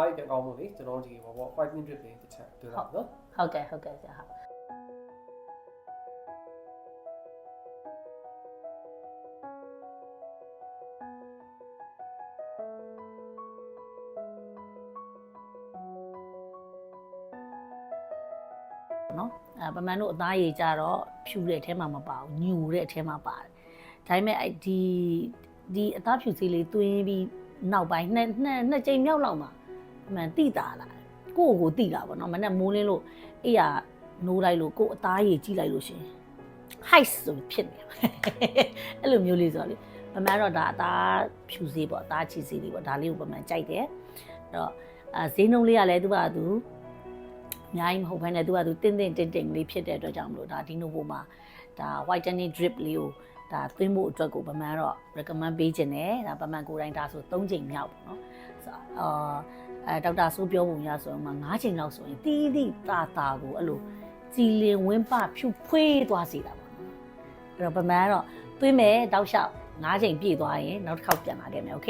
အားပြန်ကောင်းလို့လေကျွန်တော်ဒီဘောပေါ့ white meat drip လေးတစ်ချက်တွေ့တာနော်ဟုတ်ကဲ့ဟုတ်ကဲ့ဆရာဟုတ်နော်အဲပမာဏတို့အသားရည်ကြတော့ဖြူတဲ့အထဲမှာမပါဘူးညူတဲ့အထဲမှာပါတယ်ဒါပေမဲ့အဲ့ဒီဒီအသားဖြူစေးလေးသွင်းပြီးနောက်ပိုင်းနှစ်နှစ်နှစ်ကြိမ်မြောက်လောက်မှာအ မှန်တိတာလာကိုယ့်ကိုယ်ကိုတိတာပေါ့နော်မနဲ့မိုးလင်းလို့အေးရနိုးလိုက်လို့ကိုယ်အသားရည်ကြည့်လိုက်လို့ရှင် height ဆိုဖြစ်နေအဲ့လိုမျိုးလေးဆိုတော့လေပမာတော့ဒါအသားဖြူစေးပေါ့အသားချီစေးလေးပေါ့ဒါလေးကိုပမာကြိုက်တယ်အဲ့တော့အဲဈေးနှုန်းလေးကလည်းသူကသူအများကြီးမဟုတ်ဘဲနဲ့သူကသူတင်းတင်းတင်းတင်းလေးဖြစ်တဲ့အတွက်ကြောင့်မလို့ဒါဒီနိုဘိုမှာဒါ whitening drip လေးကို ဒါသွင်းဖို့အတွက်ကိုပမာတော့ recommend ပေးခြင်းတယ်ဒါပမာကိုယ်တိုင်ဒါဆို3ချိန်မြောက်ပေါ့နော်ဆိုတော့အာအဲဒေါက်တာဆိုးပြောပုံရဆိုရင်မှ9ချိန်လောက်ဆိုရင်တီးတီးတာတာကိုအဲ့လိုကြည်လင်ဝင်းပဖြူဖွေးသွားစေတာပေါ့နော်အဲ့တော့ပမာကတော့သွင်းမယ်တောက်လျှောက်9ချိန်ပြည့်သွားရင်နောက်တစ်ခေါက်ပြန်လာခဲ့မယ်โอเค